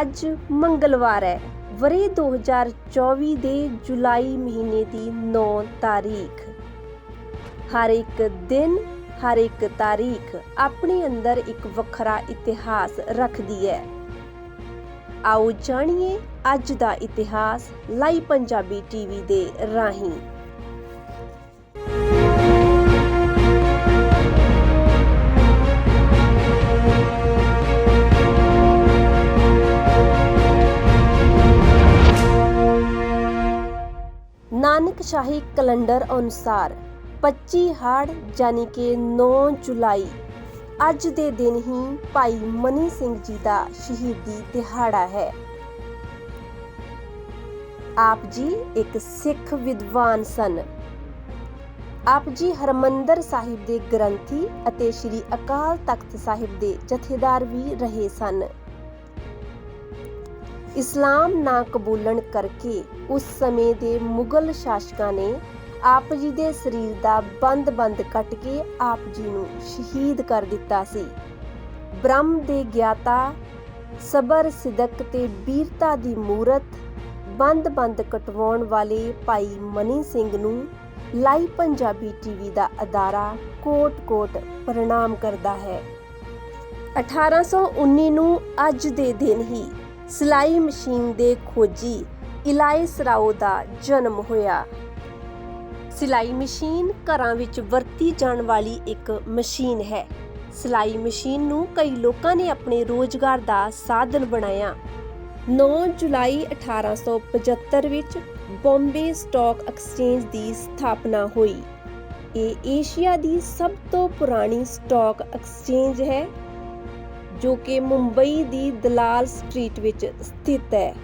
ਅੱਜ ਮੰਗਲਵਾਰ ਹੈ। ਵਰੇ 2024 ਦੇ ਜੁਲਾਈ ਮਹੀਨੇ ਦੀ 9 ਤਾਰੀਖ। ਹਰ ਇੱਕ ਦਿਨ, ਹਰ ਇੱਕ ਤਾਰੀਖ ਆਪਣੇ ਅੰਦਰ ਇੱਕ ਵੱਖਰਾ ਇਤਿਹਾਸ ਰੱਖਦੀ ਹੈ। ਆਓ ਜਾਣੀਏ ਅੱਜ ਦਾ ਇਤਿਹਾਸ ਲਾਈਵ ਪੰਜਾਬੀ ਟੀਵੀ ਦੇ ਰਾਹੀਂ। ਨਾਨਕ ਕੈਲੰਡਰ ਅਨੁਸਾਰ 25 ਹਾੜ ਯਾਨੀ ਕਿ 9 ਜੁਲਾਈ। ਅੱਜ ਦੇ ਦਿਨ ਹੀ ਭਾਈ ਮਨੀ ਸਿੰਘ ਜੀ ਦਾ ਸ਼ਹੀਦੀ ਦਿਹਾੜਾ ਹੈ। ਆਪ ਜੀ ਇੱਕ ਸਿੱਖ ਵਿਦਵਾਨ ਸਨ। ਆਪ ਜੀ ਹਰਮੰਦਰ ਸਾਹਿਬ ਦੇ ਗ੍ਰੰਥੀ ਅਤੇ ਸ੍ਰੀ ਅਕਾਲ ਤਖਤ ਸਾਹਿਬ ਦੇ ਜਥੇਦਾਰ ਵੀ ਰਹੇ ਸਨ। ਇਸਲਾਮ ਨਾ ਕਬੂਲਣ ਕਰਕੇ ਉਸ ਸਮੇਂ ਦੇ ਮੁਗਲ ਸ਼ਾਸਕਾਂ ਨੇ ਆਪ ਜੀ ਦੇ ਸਰੀਰ ਦਾ ਬੰਦ-ਬੰਦ ਕੱਟ ਕੇ ਆਪ ਜੀ ਨੂੰ ਸ਼ਹੀਦ ਕਰ ਦਿੱਤਾ ਸੀ। ਬ੍ਰਹਮ ਦੇ ਗਿਆਤਾ, ਸਬਰ ਸਿਦਕ ਤੇ ਬੀਰਤਾ ਦੀ ਮੂਰਤ, ਬੰਦ-ਬੰਦ ਕਟਵਾਉਣ ਵਾਲੇ ਭਾਈ ਮਨੀ ਸਿੰਘ ਨੂੰ ਲਾਈਵ ਪੰਜਾਬੀ ਟੀਵੀ ਦਾ ਅਦਾਰਾ ਕੋਟ-ਕੋਟ ਪ੍ਰਣਾਮ ਕਰਦਾ ਹੈ। 1819 ਨੂੰ ਅੱਜ ਦੇ ਦਿਨ ਹੀ ਸਿਲਾਈ ਮਸ਼ੀਨ ਦੇ ਖੋਜੀ ਇਲਾਇਸ ਸਰਾਓ ਦਾ ਜਨਮ ਹੋਇਆ। ਸਿਲਾਈ ਮਸ਼ੀਨ ਘਰਾਂ ਵਿੱਚ ਵਰਤੀ ਜਾਣ ਵਾਲੀ ਇੱਕ ਮਸ਼ੀਨ ਹੈ। ਸਿਲਾਈ ਮਸ਼ੀਨ ਨੂੰ ਕਈ ਲੋਕਾਂ ਨੇ ਆਪਣੇ ਰੋਜ਼ਗਾਰ ਦਾ ਸਾਧਨ ਬਣਾਇਆ। 9 ਜੁਲਾਈ 1875 ਵਿੱਚ ਬੰਬੇ ਸਟਾਕ ਐਕਸਚੇਂਜ ਦੀ ਸਥਾਪਨਾ ਹੋਈ। ਇਹ ਏਸ਼ੀਆ ਦੀ ਸਭ ਤੋਂ ਪੁਰਾਣੀ ਸਟਾਕ ਐਕਸਚੇਂਜ ਹੈ। ਜੋ ਕਿ ਮੁੰਬਈ ਦੀ ਦਲਾਲ ਸਟਰੀਟ ਵਿੱਚ ਸਥਿਤ ਹੈ।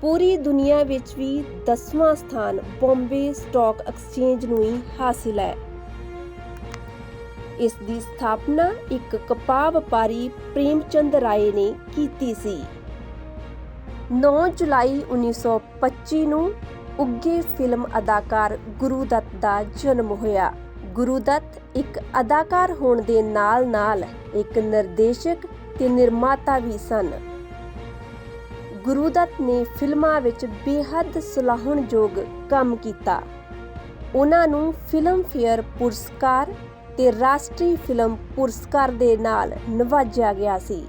ਪੂਰੀ ਦੁਨੀਆ ਵਿੱਚ ਵੀ 10ਵਾਂ ਸਥਾਨ ਬੰਬੇ ਸਟਾਕ ਐਕਸਚੇਂਜ ਨੂੰ ਹੀ ਹਾਸਿਲ ਹੈ। ਇਸ ਦੀ ਸਥਾਪਨਾ ਇੱਕ ਕਪਾਹ ਵਪਾਰੀ ਪ੍ਰੇਮਚੰਦ ਰਾਏ ਨੇ ਕੀਤੀ ਸੀ। 9 ਜੁਲਾਈ 1925 ਨੂੰ ਉੱਗੇ ਫਿਲਮ ਅਦਾਕਾਰ ਗੁਰੂ ਦੱਤ ਦਾ ਜਨਮ ਹੋਇਆ। ਗੁਰੂ ਦੱਤ ਇੱਕ ਅਦਾਕਾਰ ਹੋਣ ਦੇ ਨਾਲ-ਨਾਲ ਇੱਕ ਨਿਰਦੇਸ਼ਕ ਤੇ ਨਿਰਮਾਤਾ ਵੀ ਸਨ। ਗੁਰੂ ਦੱਤ ਨੇ ਫਿਲਮਾਂ ਵਿੱਚ ਬੇਹੱਦ ਸਲਾਹਣਯੋਗ ਕੰਮ ਕੀਤਾ। ਉਹਨਾਂ ਨੂੰ ਫਿਲਮ ਫੇਅਰ ਪੁਰਸਕਾਰ ਤੇ ਰਾਸ਼ਟਰੀ ਫਿਲਮ ਪੁਰਸਕਾਰ ਦੇ ਨਾਲ ਨਵਾਜਿਆ ਗਿਆ ਸੀ।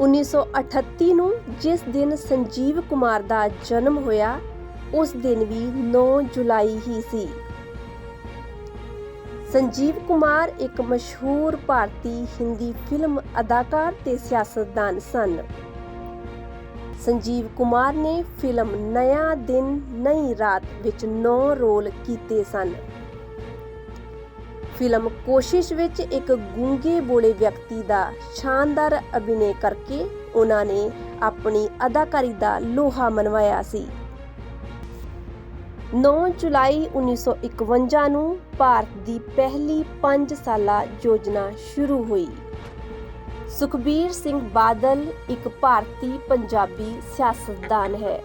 1938 ਨੂੰ ਜਿਸ ਦਿਨ ਸੰਜੀਵ ਕੁਮਾਰ ਦਾ ਜਨਮ ਹੋਇਆ, ਉਸ ਦਿਨ ਵੀ 9 ਜੁਲਾਈ ਹੀ ਸੀ। ਸੰਜੀਵ ਕੁਮਾਰ ਇੱਕ ਮਸ਼ਹੂਰ ਭਾਰਤੀ ਹਿੰਦੀ ਫਿਲਮ ਅਦਾਕਾਰ ਤੇ ਸਿਆਸਤਦਾਨ ਸਨ। ਸੰਜੀਵ ਕੁਮਾਰ ਨੇ ਫਿਲਮ ਨਇਆ ਦਿਨ ਨਈ ਰਾਤ ਵਿੱਚ 9 ਰੋਲ ਕੀਤੇ ਸਨ। ਫਿਲਮ ਕੋਸ਼ਿਸ਼ ਵਿੱਚ ਇੱਕ ਗੂੰਗੇ ਬੋਲੇ ਵਿਅਕਤੀ ਦਾ ਸ਼ਾਨਦਾਰ ਅਭਿਨੈ ਕਰਕੇ ਉਹਨਾਂ ਨੇ ਆਪਣੀ ਅਦਾਕਾਰੀ ਦਾ ਲੋਹਾ ਮਨਵਾਇਆ ਸੀ। 9 ਜੁਲਾਈ 1951 ਨੂੰ ਭਾਰਤ ਦੀ ਪਹਿਲੀ 5 ਸਾਲਾ ਯੋਜਨਾ ਸ਼ੁਰੂ ਹੋਈ। ਸੁਖਬੀਰ ਸਿੰਘ ਬਾਦਲ ਇੱਕ ਭਾਰਤੀ ਪੰਜਾਬੀ ਸਿਆਸਤਦਾਨ ਹੈ।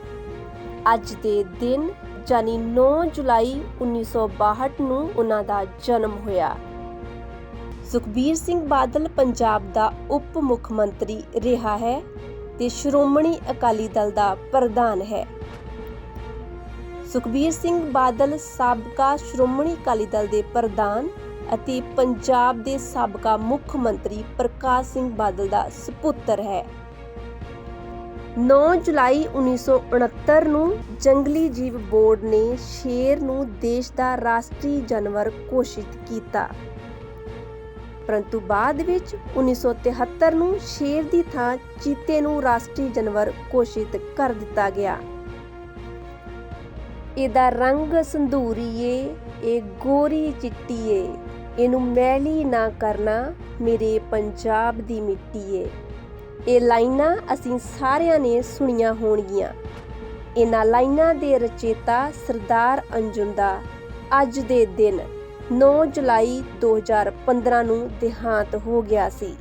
ਅੱਜ ਦੇ ਦਿਨ, ਜਾਨੀ 9 ਜੁਲਾਈ 1962 ਨੂੰ ਉਹਨਾਂ ਦਾ ਜਨਮ ਹੋਇਆ। ਸੁਖਬੀਰ ਸਿੰਘ ਬਾਦਲ ਪੰਜਾਬ ਦਾ ਉਪ ਮੁੱਖ ਮੰਤਰੀ ਰਿਹਾ ਹੈ ਤੇ ਸ਼੍ਰੋਮਣੀ ਅਕਾਲੀ ਦਲ ਦਾ ਪ੍ਰਧਾਨ ਹੈ। ਸੁਖਬੀਰ ਸਿੰਘ ਬਾਦਲ ਸਾਬਕਾ ਸ਼੍ਰੋਮਣੀ ਅਕਾਲੀ ਦਲ ਦੇ ਪ੍ਰਧਾਨ ਅਤੇ ਪੰਜਾਬ ਦੇ ਸਾਬਕਾ ਮੁੱਖ ਮੰਤਰੀ ਪ੍ਰਕਾਸ਼ ਸਿੰਘ ਬਾਦਲ ਦਾ ਸੁਪੁੱਤਰ ਹੈ। 9 ਜੁਲਾਈ 1969 ਨੂੰ ਜੰਗਲੀ ਜੀਵ ਬੋਰਡ ਨੇ ਸ਼ੇਰ ਨੂੰ ਦੇਸ਼ ਦਾ ਰਾਸ਼ਟਰੀ ਜਾਨਵਰ ਘੋਸ਼ਿਤ ਕੀਤਾ। ਪਰੰਤੂ ਬਾਅਦ ਵਿੱਚ 1973 ਨੂੰ ਸ਼ੇਰ ਦੀ ਥਾਂ ਚੀਤੇ ਨੂੰ ਰਾਸ਼ਟਰੀ ਜਾਨਵਰ ਘੋਸ਼ਿਤ ਕਰ ਦਿੱਤਾ ਗਿਆ। ਇਹਦਾ ਰੰਗ ਸੰਧੂਰੀ ਏ, ਇਹ ਗੋਰੀ ਚਿੱਟੀ ਏ। ਇਹਨੂੰ ਮੈਲੀ ਨਾ ਕਰਨਾ ਮੇਰੇ ਪੰਜਾਬ ਦੀ ਮਿੱਟੀ ਏ। ਇਹ ਲਾਈਨਾਂ ਅਸੀਂ ਸਾਰਿਆਂ ਨੇ ਸੁਣੀਆਂ ਹੋਣਗੀਆਂ। ਇਹਨਾਂ ਲਾਈਨਾਂ ਦੇ ਰਚੇਤਾ ਸਰਦਾਰ ਅੰਜੁਮ ਦਾ ਅੱਜ ਦੇ ਦਿਨ 9 ਜੁਲਾਈ 2015 ਨੂੰ ਦੇਹਾਂਤ ਹੋ ਗਿਆ ਸੀ।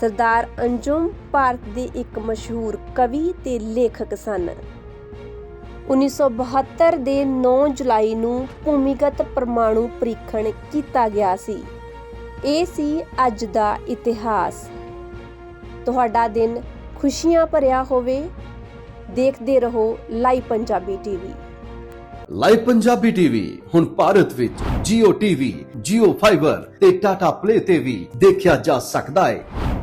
ਸਰਦਾਰ ਅੰਜੁਮ ਭਾਰਤ ਦੇ ਇੱਕ ਮਸ਼ਹੂਰ ਕਵੀ ਤੇ ਲੇਖਕ ਸਨ। 1972 ਦੇ 9 ਜੁਲਾਈ ਨੂੰ ਭੂਮੀਗਤ ਪਰਮਾਣੂ ਪਰੀਖਣ ਕੀਤਾ ਗਿਆ ਸੀ। ਇਹ ਸੀ ਅੱਜ ਦਾ ਇਤਿਹਾਸ। ਤੁਹਾਡਾ ਦਿਨ ਖੁਸ਼ੀਆਂ ਭਰਿਆ ਹੋਵੇ। ਦੇਖਦੇ ਰਹੋ live Punjabi TV. Live Punjabi TV ਹੁਣ ਭਾਰਤ ਵਿੱਚ Jio TV, Jio Fiber ਤੇ Tata Play ਤੇ ਵੀ ਦੇਖਿਆ ਜਾ ਸਕਦਾ ਹੈ।